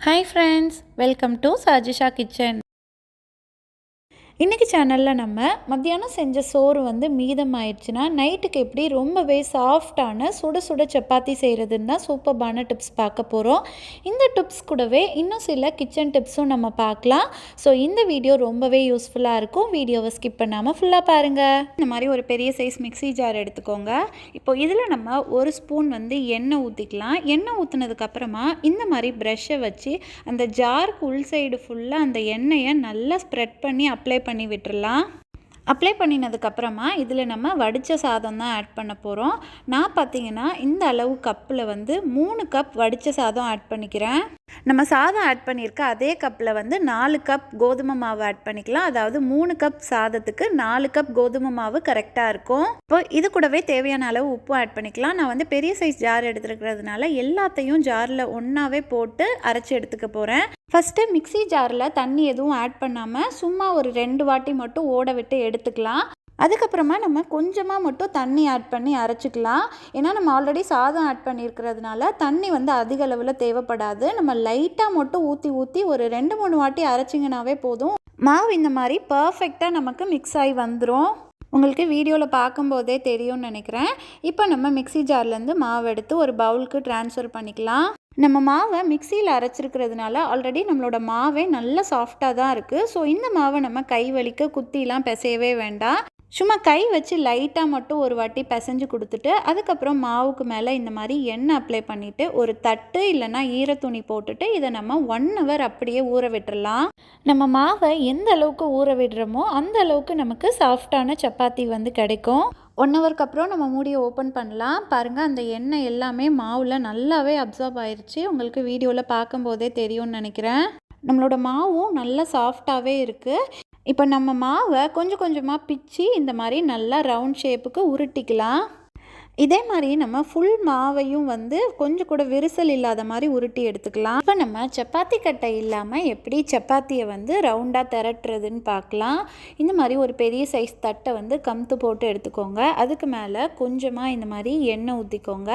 Hi friends welcome to Sajisha kitchen இன்றைக்கி சேனலில் நம்ம மத்தியானம் செஞ்ச சோறு வந்து மீதம் ஆயிடுச்சுன்னா நைட்டுக்கு எப்படி ரொம்பவே சாஃப்டான சுட சுட சப்பாத்தி செய்கிறதுன்னு தான் சூப்பர்பான டிப்ஸ் பார்க்க போகிறோம் இந்த டிப்ஸ் கூடவே இன்னும் சில கிச்சன் டிப்ஸும் நம்ம பார்க்கலாம். ஸோ இந்த வீடியோ ரொம்பவே யூஸ்ஃபுல்லாக இருக்கும். வீடியோவை ஸ்கிப் பண்ணாமல் ஃபுல்லாக பாருங்கள் இந்த மாதிரி ஒரு பெரிய சைஸ் மிக்ஸி ஜார் எடுத்துக்கோங்க. இப்போ இதில் நம்ம ஒரு ஸ்பூன் வந்து எண்ணெய் ஊற்றிக்கலாம் எண்ணெய் ஊற்றுனதுக்கப்புறமா இந்த மாதிரி ப்ரெஷ்ஷை வச்சு அந்த ஜாருக்கு உள் சைடு ஃபுல்லாக அந்த எண்ணெயை நல்லா ஸ்ப்ரெட் பண்ணி அப்ளை பண்ணி விட்டுறலாம். அப்ளை பண்ணினதுக்கப்புறமா இதில் நம்ம வடித்த சாதம் தான் ஆட் பண்ண போகிறோம் நான் பார்த்தீங்கன்னா இந்த அளவு கப்பில் வந்து மூணு கப் வடித்த சாதம் ஆட் பண்ணிக்கிறேன். நம்ம சாதம் ஆட் பண்ணியிருக்க அதே கப்பில் வந்து நாலு கப் கோதுமை மாவு ஆட் பண்ணிக்கலாம். அதாவது மூணு கப் சாதத்துக்கு நாலு கப் கோதுமை மாவு கரெக்டாக இருக்கும். இப்போ இது கூடவே தேவையான அளவு உப்பு ஆட் பண்ணிக்கலாம். நான் வந்து பெரிய சைஸ் ஜார் எடுத்துருக்கிறதுனால எல்லாத்தையும் ஜாரில் ஒன்றாவே போட்டு அரைச்சி எடுத்துக்க போகிறேன் ஃபஸ்ட்டு மிக்ஸி ஜாரில் தண்ணி எதுவும் ஆட் பண்ணாமல் சும்மா ஒரு ரெண்டு வாட்டி மட்டும் ஓட விட்டு எடுத்துக்கலாம். அதுக்கப்புறமா நம்ம கொஞ்சமாக மட்டும் தண்ணி ஆட் பண்ணி அரைச்சிக்கலாம். ஏன்னா நம்ம ஆல்ரெடி சாதம் ஆட் பண்ணியிருக்கிறதுனால தண்ணி வந்து அதிக அளவில் தேவைப்படாது. நம்ம லைட்டாக மட்டும் ஊற்றி ஊற்றி ஒரு ரெண்டு மூணு வாட்டி அரைச்சிங்கனாவே போதும். மாவு இந்த மாதிரி பர்ஃபெக்டாக நமக்கு மிக்ஸ் ஆகி வந்துடும் உங்களுக்கு வீடியோவில் பார்க்கும்போதே தெரியும்னு நினைக்கிறேன். இப்போ நம்ம மிக்ஸி ஜார்லேருந்து மாவு எடுத்து ஒரு பவுலுக்கு ட்ரான்ஸ்ஃபர் பண்ணிக்கலாம். நம்ம மாவை மிக்சியில் அரைச்சிருக்கிறதுனால ஆல்ரெடி நம்மளோட மாவே நல்ல சாஃப்டாக தான் இருக்குது ஸோ இந்த மாவை நம்ம கை வலிக்க குத்திலாம் பிசையவே வேண்டாம். சும்மா கை வச்சு லைட்டாக மட்டும் ஒரு வாட்டி பிசைஞ்சு கொடுத்துட்டு அதுக்கப்புறம் மாவுக்கு மேலே இந்த மாதிரி எண்ணெய் அப்ளை பண்ணிவிட்டு ஒரு தட்டு இல்லைன்னா ஈரத்துணி போட்டுட்டு இதை நம்ம ஒன் ஹவர் அப்படியே ஊற விட்டுடலாம் நம்ம மாவை எந்த அளவுக்கு ஊற விடுறோமோ அந்த அளவுக்கு நமக்கு சாஃப்டான சப்பாத்தி வந்து கிடைக்கும். ஒன் ஹவருக்கு அப்புறம் நம்ம மூடியை ஓப்பன் பண்ணலாம். பாருங்கள் அந்த எண்ணெய் எல்லாமே மாவில் நல்லாவே அப்சர்வ் ஆயிடுச்சு உங்களுக்கு வீடியோவில் பார்க்கும்போதே தெரியும்னு நினைக்கிறேன். நம்மளோட மாவும் நல்லா சாஃப்டாகவே இருக்குது இப்போ நம்ம மாவை கொஞ்சம் கொஞ்சமாக பிச்சு இந்த மாதிரி நல்லா ரவுண்ட் ஷேப்புக்கு உருட்டிக்கலாம். இதே மாதிரி நம்ம ஃபுல் மாவையும் வந்து கொஞ்சம் கூட விரிசல் இல்லாத மாதிரி உருட்டி எடுத்துக்கலாம். இப்போ நம்ம சப்பாத்தி கட்டை இல்லாமல் எப்படி சப்பாத்தியை வந்து ரவுண்டாக திரட்டுறதுன்னு பார்க்கலாம். இந்த மாதிரி ஒரு பெரிய சைஸ் தட்டை வந்து கமுத்து போட்டு எடுத்துக்கோங்க. அதுக்கு மேலே கொஞ்சமாக இந்த மாதிரி எண்ணெய் ஊற்றிக்கோங்க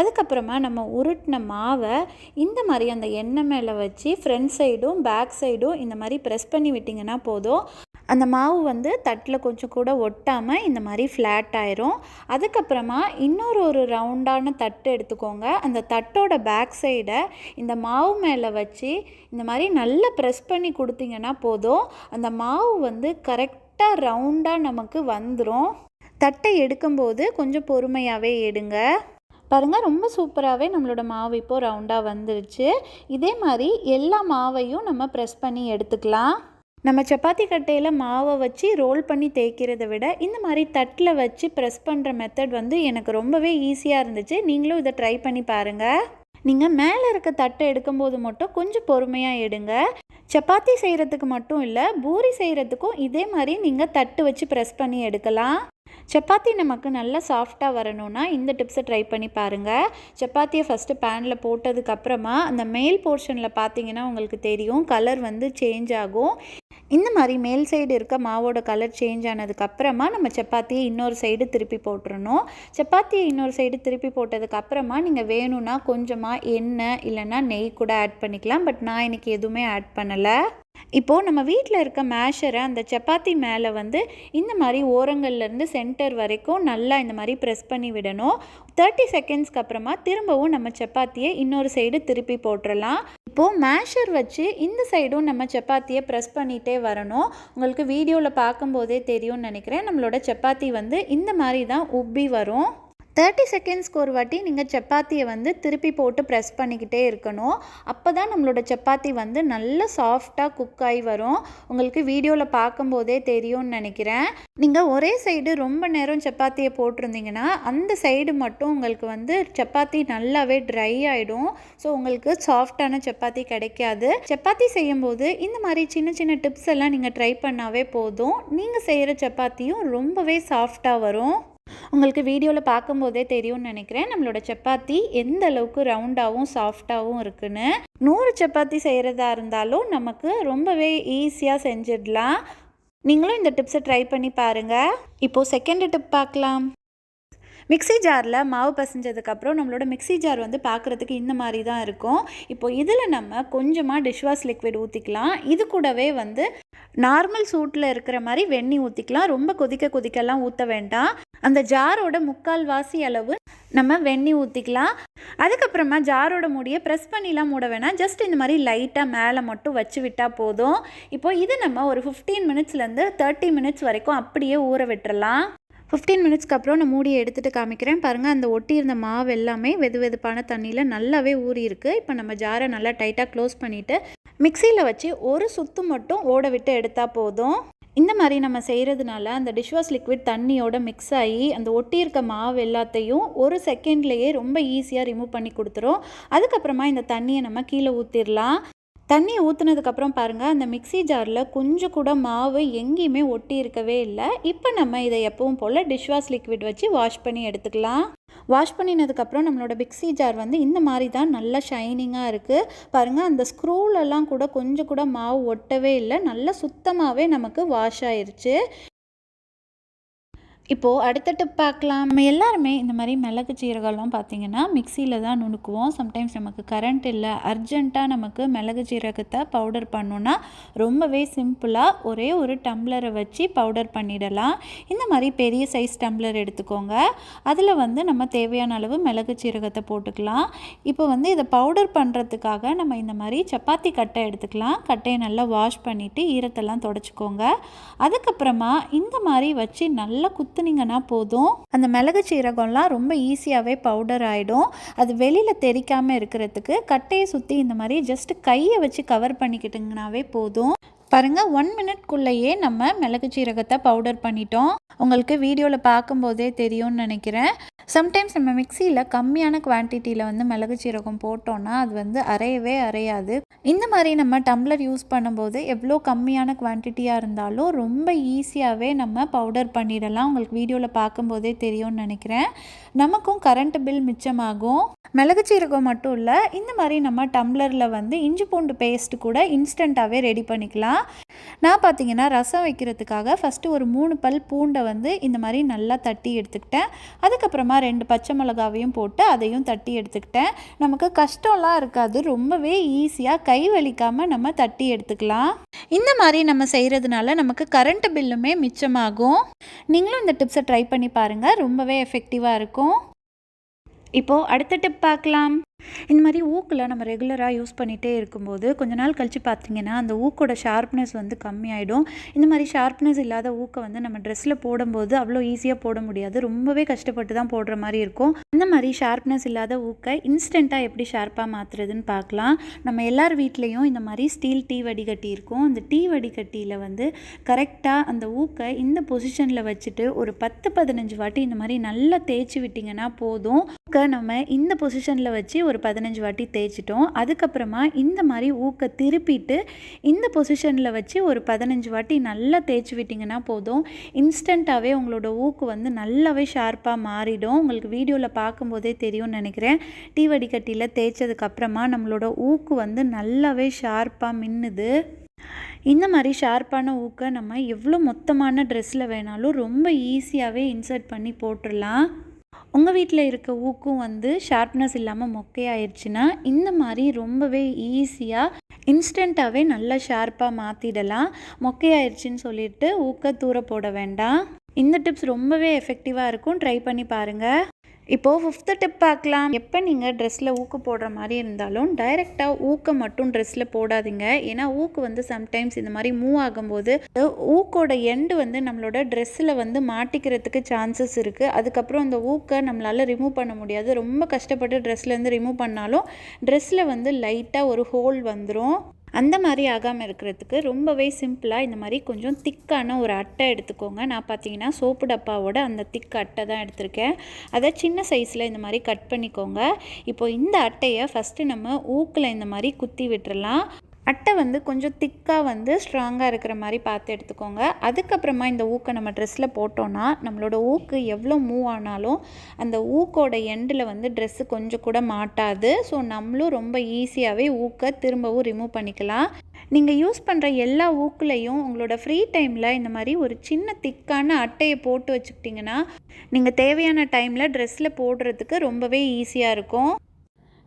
அதுக்கப்புறமா நம்ம உருட்டின மாவை இந்த மாதிரி அந்த எண்ணெய் மேலே வச்சு ஃப்ரண்ட் சைடும் பேக் சைடும் இந்த மாதிரி ப்ரெஸ் பண்ணி விட்டிங்கன்னா போதும். அந்த மாவு வந்து தட்டில் கொஞ்சம் கூட ஒட்டாமல் இந்த மாதிரி ஃப்ளாட் ஆயிரும். அதுக்கப்புறமா இன்னொரு ஒரு ரவுண்டான தட்டு எடுத்துக்கோங்க. அந்த தட்டோட பேக் சைடை இந்த மாவு மேலே வச்சு இந்த மாதிரி நல்லா ப்ரெஸ் பண்ணி கொடுத்தீங்கன்னா போதும். அந்த மாவு வந்து கரெக்டாக ரவுண்டாக நமக்கு வந்துடும் தட்டை எடுக்கும்போது கொஞ்சம் பொறுமையாகவே எடுங்க. பாருங்கள் ரொம்ப சூப்பராகவே நம்மளோட மாவு இப்போது ரவுண்டாக வந்துருச்சு. இதே மாதிரி எல்லா மாவையும் நம்ம ப்ரெஸ் பண்ணி எடுத்துக்கலாம். நம்ம சப்பாத்தி கட்டையில் மாவை வச்சு ரோல் பண்ணி தேய்க்கிறத விட இந்த மாதிரி தட்டில் வச்சு ப்ரெஸ் பண்ணுற மெத்தட் வந்து எனக்கு ரொம்பவே ஈஸியாக இருந்துச்சு. நீங்களும் இதை ட்ரை பண்ணி பாருங்கள் நீங்கள் மேலே இருக்க தட்டை எடுக்கும்போது மட்டும் கொஞ்சம் பொறுமையாக எடுங்க. சப்பாத்தி செய்கிறதுக்கு மட்டும் இல்லை பூரி செய்கிறதுக்கும் இதே மாதிரி நீங்கள் தட்டு வச்சு ப்ரெஸ் பண்ணி எடுக்கலாம். சப்பாத்தி நமக்கு நல்லா சாஃப்டாக வரணும்னா இந்த டிப்ஸை ட்ரை பண்ணி பாருங்கள் சப்பாத்தியை ஃபஸ்ட்டு பேனில் போட்டதுக்கப்புறமா அந்த மேல் போர்ஷனில் பார்த்தீங்கன்னா உங்களுக்கு தெரியும் கலர் வந்து சேஞ்ச் ஆகும். இந்த மாதிரி மேல் சைடு இருக்க மாவோட கலர் சேஞ்ச் ஆனதுக்கப்புறமா நம்ம சப்பாத்தியை இன்னொரு சைடு திருப்பி போட்டுறணும். சப்பாத்தியை இன்னொரு சைடு திருப்பி போட்டதுக்கப்புறமா நீங்கள் வேணும்னா கொஞ்சமாக எண்ணெய் இல்லைன்னா நெய் கூட ஆட் பண்ணிக்கலாம். பட் நான் இன்றைக்கி எதுவுமே ஆட் பண்ணலை. இப்போது நம்ம வீட்டில் இருக்க மேஷரை அந்த சப்பாத்தி மேலே வந்து இந்த மாதிரி ஓரங்கள்லேருந்து சென்டர் வரைக்கும் நல்லா இந்த மாதிரி ப்ரெஸ் பண்ணி விடணும். தேர்ட்டி செகண்ட்ஸ்க்கு அப்புறமா திரும்பவும் நம்ம சப்பாத்தியை இன்னொரு சைடு திருப்பி போட்டுடலாம் இப்போது மேஷர் வச்சு இந்த சைடும் நம்ம சப்பாத்தியை ப்ரெஸ் பண்ணிகிட்டே வரணும். உங்களுக்கு வீடியோவில் பார்க்கும்போதே தெரியும்னு நினைக்கிறேன். நம்மளோட சப்பாத்தி வந்து இந்த மாதிரி தான் உப்பி வரும். தேர்ட்டி செகண்ட்ஸ்க்கு ஒரு வாட்டி நீங்கள் சப்பாத்தியை வந்து திருப்பி போட்டு ப்ரெஸ் பண்ணிக்கிட்டே இருக்கணும். அப்போ தான் நம்மளோட சப்பாத்தி வந்து நல்ல சாஃப்டாக குக் ஆகி வரும். உங்களுக்கு வீடியோவில் பார்க்கும்போதே தெரியும்னு நினைக்கிறேன். நீங்கள் ஒரே சைடு ரொம்ப நேரம் சப்பாத்தியை போட்டிருந்தீங்கன்னா அந்த சைடு மட்டும் உங்களுக்கு வந்து சப்பாத்தி நல்லாவே ட்ரை ஆகிடும் ஸோ உங்களுக்கு சாஃப்டான சப்பாத்தி கிடைக்காது. சப்பாத்தி செய்யும்போது இந்த மாதிரி சின்ன சின்ன டிப்ஸ் எல்லாம் நீங்கள் ட்ரை பண்ணாவே போதும். நீங்கள் செய்கிற சப்பாத்தியும் ரொம்பவே சாஃப்டாக வரும். உங்களுக்கு வீடியோவில் பார்க்கும்போதே தெரியும்னு நினைக்கிறேன். நம்மளோட சப்பாத்தி எந்த அளவுக்கு ரவுண்டாகவும் சாஃப்டாகவும் இருக்குன்னு. நூறு சப்பாத்தி செய்கிறதா இருந்தாலும் நமக்கு ரொம்பவே ஈஸியாக செஞ்சிடலாம். நீங்களும் இந்த டிப்ஸை ட்ரை பண்ணி பாருங்கள் இப்போது செகண்ட் டிப் பார்க்கலாம். மிக்ஸி ஜாரில் மாவு பசைஞ்சதுக்கப்புறம் நம்மளோட மிக்ஸி ஜார் வந்து பார்க்குறதுக்கு இந்த மாதிரி தான் இருக்கும். இப்போ இதில் நம்ம கொஞ்சமாக டிஷ்வாஷ் லிக்விட் ஊற்றிக்கலாம் இது கூடவே வந்து நார்மல் சூட்டில் இருக்கிற மாதிரி வெந்நி ஊற்றிக்கலாம் ரொம்ப கொதிக்க கொதிக்கலாம் ஊற்ற வேண்டாம். அந்த ஜாரோட முக்கால் வாசி அளவு நம்ம வெந்நி ஊற்றிக்கலாம் அதுக்கப்புறமா ஜாரோட மூடியை ப்ரெஸ் பண்ணிலாம் மூட வேணாம். ஜஸ்ட் இந்த மாதிரி லைட்டாக மேலே மட்டும் வச்சு விட்டால் போதும். இப்போ இது நம்ம ஒரு ஃபிஃப்டீன் மினிட்ஸ்லேருந்து தேர்ட்டி மினிட்ஸ் வரைக்கும் அப்படியே ஊற விட்டுறலாம். ஃபிஃப்டீன் மினிட்ஸ்க்கு அப்புறம் நான் மூடியை எடுத்துகிட்டு காமிக்கிறேன். பாருங்கள் அந்த ஒட்டி இருந்த மாவு எல்லாமே வெது வெதுப்பான தண்ணியில் நல்லாவே ஊறியிருக்கு இப்போ நம்ம ஜாரை நல்லா டைட்டாக க்ளோஸ் பண்ணிவிட்டு மிக்சியில் வச்சு ஒரு சுத்து மட்டும் ஓட விட்டு எடுத்தால் போதும். இந்த மாதிரி நம்ம செய்கிறதுனால அந்த டிஷ்வாஷ் லிக்விட் தண்ணியோட மிக்ஸ் ஆகி அந்த ஒட்டி இருக்க மாவு எல்லாத்தையும் ஒரு செகண்ட்லேயே ரொம்ப ஈஸியாக ரிமூவ் பண்ணி கொடுத்துரும். அதுக்கப்புறமா இந்த தண்ணியை நம்ம கீழே ஊற்றிடலாம் தண்ணியை ஊற்றுனதுக்கப்புறம் பாருங்கள் அந்த மிக்ஸி ஜாரில் கொஞ்சம் கூட மாவு எங்கேயுமே ஒட்டி இருக்கவே இல்லை. இப்போ நம்ம இதை எப்பவும் போல் டிஷ்வாஷ் லிக்விட் வச்சு வாஷ் பண்ணி எடுத்துக்கலாம். வாஷ் பண்ணினதுக்கப்புறம் நம்மளோட மிக்ஸி ஜார் வந்து இந்த மாதிரி தான் நல்லா ஷைனிங்காக இருக்குது பாருங்கள் அந்த ஸ்க்ரூலெல்லாம் கூட கொஞ்சம் கூட மாவு ஒட்டவே இல்லை. நல்லா சுத்தமாகவே நமக்கு வாஷ் ஆயிருச்சு. இப்போது அடுத்தட்டு பார்க்கலாம். நம்ம எல்லாருமே இந்த மாதிரி மிளகு சீரகம்லாம் பார்த்திங்கன்னா மிக்சியில் தான் நுணுக்குவோம். சம்டைம்ஸ் நமக்கு கரண்ட் இல்லை அர்ஜெண்ட்டாக நமக்கு மிளகு சீரகத்தை பவுடர் பண்ணோன்னா ரொம்பவே சிம்பிளாக ஒரே ஒரு டம்ளரை வச்சு பவுடர் பண்ணிடலாம். இந்த மாதிரி பெரிய சைஸ் டம்ளர் எடுத்துக்கோங்க. அதில் வந்து நம்ம தேவையான அளவு மிளகு சீரகத்தை போட்டுக்கலாம். இப்போ வந்து இதை பவுடர் பண்ணுறதுக்காக நம்ம இந்த மாதிரி சப்பாத்தி கட்டை எடுத்துக்கலாம். கட்டையை நல்லா வாஷ் பண்ணிவிட்டு ஈரத்தெல்லாம் தொடச்சிக்கோங்க. அதுக்கப்புறமா இந்த மாதிரி வச்சு நல்லா குத்துனீங்கன்னா போதும். அந்த மிளகு சீரகம்லாம் ரொம்ப ஈஸியாகவே பவுடர் ஆகிடும் அது வெளியில் தெரிக்காமல் இருக்கிறதுக்கு கட்டையை சுற்றி இந்த மாதிரி ஜஸ்ட் கையை வச்சு கவர் பண்ணிக்கிட்டிங்கனாவே போதும். பாருங்கள் ஒன் மினிட்குள்ளேயே நம்ம மிளகு சீரகத்தை பவுடர் பண்ணிட்டோம். உங்களுக்கு வீடியோவில் பார்க்கும்போதே தெரியும்னு நினைக்கிறேன். சம்டைம்ஸ் நம்ம மிக்சியில் கம்மியான குவான்டிட்டியில் வந்து மிளகு சீரகம் போட்டோன்னா அது வந்து அரையவே அரையாது. இந்த மாதிரி நம்ம டம்ளர் யூஸ் பண்ணும்போது எவ்வளோ கம்மியான குவான்டிட்டியாக இருந்தாலும் ரொம்ப ஈஸியாகவே நம்ம பவுடர் பண்ணிடலாம். உங்களுக்கு வீடியோவில் பார்க்கும்போதே தெரியும்னு நினைக்கிறேன். நமக்கும் கரண்ட் பில் மிச்சமாகும். மிளகு சீரகம் மட்டும் இல்லை இந்த மாதிரி நம்ம டம்ளரில் வந்து இஞ்சி பூண்டு பேஸ்ட் கூட இன்ஸ்டண்ட்டாகவே ரெடி பண்ணிக்கலாம். நான் பார்த்தீங்கன்னா ரசம் வைக்கிறதுக்காக ஃபஸ்ட்டு ஒரு மூணு பல் பூண்டை வந்து இந்த மாதிரி நல்லா தட்டி எடுத்துக்கிட்டேன். அதுக்கப்புறமா ரெண்டு பச்சை மிளகாவையும் போட்டு அதையும் தட்டி எடுத்துக்கிட்டேன். நமக்கு கஷ்டம்லாம் இருக்காது ரொம்பவே ஈஸியாக கை வலிக்காமல் நம்ம தட்டி எடுத்துக்கலாம். இந்த மாதிரி நம்ம செய்கிறதுனால நமக்கு கரண்ட் பில்லுமே மிச்சமாகும். நீங்களும் இந்த டிப்ஸை ட்ரை பண்ணி பாருங்கள் ரொம்பவே எஃபெக்டிவாக இருக்கும். இப்போது அடுத்த டிப் பார்க்கலாம். இந்த மாதிரி ஊக்கில் நம்ம ரெகுலராக யூஸ் பண்ணிகிட்டே இருக்கும்போது கொஞ்ச நாள் கழித்து பார்த்தீங்கன்னா அந்த ஊக்கோட ஷார்ப்னஸ் வந்து கம்மியாயிடும். இந்த மாதிரி ஷார்ப்னஸ் இல்லாத ஊக்கை வந்து நம்ம ட்ரெஸ்ஸில் போடும்போது அவ்வளோ ஈஸியாக போட முடியாது. ரொம்பவே கஷ்டப்பட்டு தான் போடுற மாதிரி இருக்கும். இந்த மாதிரி ஷார்ப்னஸ் இல்லாத ஊக்கை இன்ஸ்டண்ட்டாக எப்படி ஷார்ப்பாக மாற்றுறதுன்னு பார்க்கலாம் நம்ம எல்லார் வீட்லேயும் இந்த மாதிரி ஸ்டீல் டீ வடிகட்டி இருக்கும். அந்த டீ வடிகட்டியில் வந்து கரெக்டாக அந்த ஊக்கை இந்த பொசிஷனில் வச்சுட்டு ஒரு பத்து பதினஞ்சு வாட்டி இந்த மாதிரி நல்லா தேய்ச்சி விட்டிங்கன்னா போதும். ஊக்க நம்ம இந்த பொசிஷனில் வச்சு ஒரு பதினஞ்சு வாட்டி தேய்ச்சிட்டோம். அதுக்கப்புறமா இந்த மாதிரி ஊக்க திருப்பிட்டு இந்த பொசிஷனில் வச்சு ஒரு பதினஞ்சு வாட்டி நல்லா தேய்ச்சி விட்டிங்கன்னா போதும். இன்ஸ்டண்ட்டாகவே உங்களோட ஊக்கு வந்து நல்லாவே ஷார்ப்பாக மாறிடும். உங்களுக்கு வீடியோவில் பார்க்கும்போதே தெரியும்னு நினைக்கிறேன். டீ வடிகட்டியில் தேய்ச்சதுக்கப்புறமா நம்மளோட ஊக்கு வந்து நல்லாவே ஷார்ப்பாக மின்னுது. இந்த மாதிரி ஷார்ப்பான ஊக்கை நம்ம எவ்வளோ மொத்தமான ட்ரெஸ்ஸில் வேணாலும் ரொம்ப ஈஸியாகவே இன்சர்ட் பண்ணி போட்டுடலாம் உங்கள் வீட்டில் இருக்க ஊக்கும் வந்து ஷார்ப்னஸ் இல்லாமல் மொக்கையாயிருச்சுன்னா இந்த மாதிரி ரொம்பவே ஈஸியாக இன்ஸ்டண்ட்டாகவே நல்லா ஷார்ப்பாக மாற்றிடலாம் மொக்கையாயிருச்சுன்னு சொல்லிட்டு ஊக்க தூர போட வேண்டாம். இந்த டிப்ஸ் ரொம்பவே எஃபெக்டிவாக இருக்கும். ட்ரை பண்ணி பாருங்கள் இப்போது ஃபிஃப்த்து டிப் பார்க்கலாம். எப்போ நீங்கள் ட்ரெஸ்ஸில் ஊக்கு போடுற மாதிரி இருந்தாலும் டைரெக்டாக ஊக்க மட்டும் ட்ரெஸ்ஸில் போடாதீங்க. ஏன்னா ஊக்கு வந்து சம்டைம்ஸ் இந்த மாதிரி மூவ் ஆகும்போது ஊக்கோட எண்டு வந்து நம்மளோட ட்ரெஸ்ஸில் வந்து மாட்டிக்கிறதுக்கு சான்சஸ் இருக்குது அதுக்கப்புறம் அந்த ஊக்கை நம்மளால் ரிமூவ் பண்ண முடியாது. ரொம்ப கஷ்டப்பட்டு ட்ரெஸ்லேருந்து ரிமூவ் பண்ணாலும் ட்ரெஸ்ஸில் வந்து லைட்டாக ஒரு ஹோல் வந்துடும் அந்த மாதிரி ஆகாமல் இருக்கிறதுக்கு ரொம்பவே சிம்பிளாக இந்த மாதிரி கொஞ்சம் திக்கான ஒரு அட்டை எடுத்துக்கோங்க. நான் பார்த்தீங்கன்னா சோப்பு டப்பாவோட அந்த திக் அட்டை தான் எடுத்திருக்கேன். அதை சின்ன சைஸில் இந்த மாதிரி கட் பண்ணிக்கோங்க. இப்போ இந்த அட்டையை ஃபஸ்ட்டு நம்ம ஊக்கில் இந்த மாதிரி குத்தி விட்டுறலாம். அட்டை வந்து கொஞ்சம் திக்காக வந்து ஸ்ட்ராங்காக இருக்கிற மாதிரி பார்த்து எடுத்துக்கோங்க. அதுக்கப்புறமா இந்த ஊக்கை நம்ம ட்ரெஸ்ஸில் போட்டோன்னா நம்மளோட ஊக்கு எவ்வளோ மூவ் ஆனாலும் அந்த ஊக்கோட எண்டில் வந்து ட்ரெஸ்ஸு கொஞ்சம் கூட மாட்டாது. ஸோ நம்மளும் ரொம்ப ஈஸியாகவே ஊக்கை திரும்பவும் ரிமூவ் பண்ணிக்கலாம். நீங்கள் யூஸ் பண்ணுற எல்லா ஊக்குலையும் உங்களோட ஃப்ரீ டைமில் இந்த மாதிரி ஒரு சின்ன திக்கான அட்டையை போட்டு வச்சுக்கிட்டிங்கன்னா நீங்கள் தேவையான டைமில் ட்ரெஸ்ஸில் போடுறதுக்கு ரொம்பவே ஈஸியாக இருக்கும்.